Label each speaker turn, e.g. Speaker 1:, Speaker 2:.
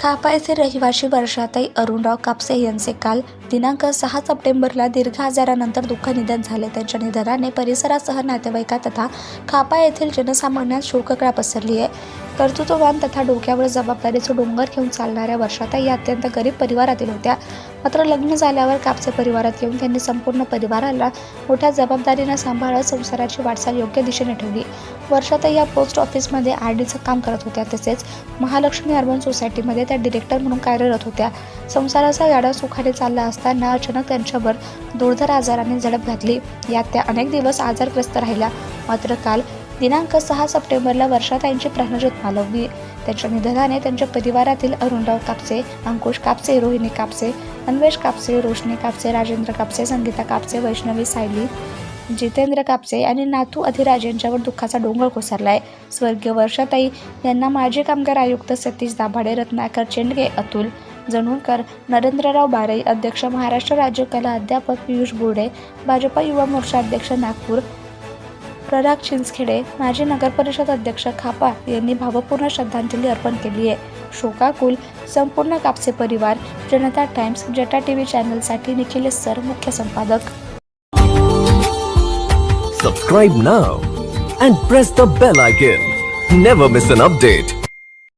Speaker 1: खापा येथे रहिवाशी वर्षाताई अरुणराव कापसे यांचे काल दिनांक सहा सप्टेंबरला दीर्घ आजारानंतर दुःख निधन झाले. त्यांच्या निधनाने परिसरासह नातेवाईका तथा खापा येथील जनसामान्यात शोककळा पसरली आहे. कर्तृत्ववान तथा डोक्यावर जबाबदारीचं डोंगर घेऊन चालणाऱ्या वर्षाताई या अत्यंत गरीब परिवारातील होत्या. मात्र लग्न झाल्यावर कापसे परिवारात येऊन त्यांनी संपूर्ण परिवाराला मोठ्या जबाबदारीनं सांभाळत संसाराची वाटचाल योग्य दिशेने ठेवली. वर्षातही या पोस्ट ऑफिसमध्ये आर डीचं काम करत होत्या. तसेच महालक्ष्मी अर्बन सोसायटीमध्ये त्या डिरेक्टर म्हणून कार्यरत होत्या. संसाराचा गाडा सुखाने चालला असताना अचानक त्यांच्यावर दुर्धर आजाराने झडप घातली. यात त्या अनेक दिवस आजारग्रस्त राहिल्या. मात्र काल दिनांक सहा सप्टेंबरला वर्षाताईंची प्राणज्योत मालवली. त्यांच्या निधनाने त्यांच्या परिवारातील अरुणराव कापसे अंकुश कापसे रोहिणी कापसे अन्वेष कापसे रोशनी कापसे राजेंद्र कापसे संगीता कापसे वैष्णवी सायली जितेंद्र कापसे आणि नातू अधिराज यांच्यावर दुःखाचा डोंगर कोसरला आहे स्वर्गीय वर्षाताई यांना माजी कामगार आयुक्त सतीश दाभाडे रत्नाकर चेंडगे अतुल जणूरकर नरेंद्रराव बारई अध्यक्ष महाराष्ट्र राज्य कला अध्यापक पियुष बोर्डे भाजपा युवा मोर्चा अध्यक्ष नागपूर प्रराग चिंचखेडे माजी नगरपरिषद अध्यक्ष खापा यांनी भावपूर्ण श्रद्धांजली अर्पण केली आहे. शोकाकुल संपूर्ण कापसे परिवार जनता टाइम्स जटा टी व्ही चॅनलसाठी निखिलेश सर मुख्य संपादक.
Speaker 2: Subscribe now and press the bell icon. Never miss an update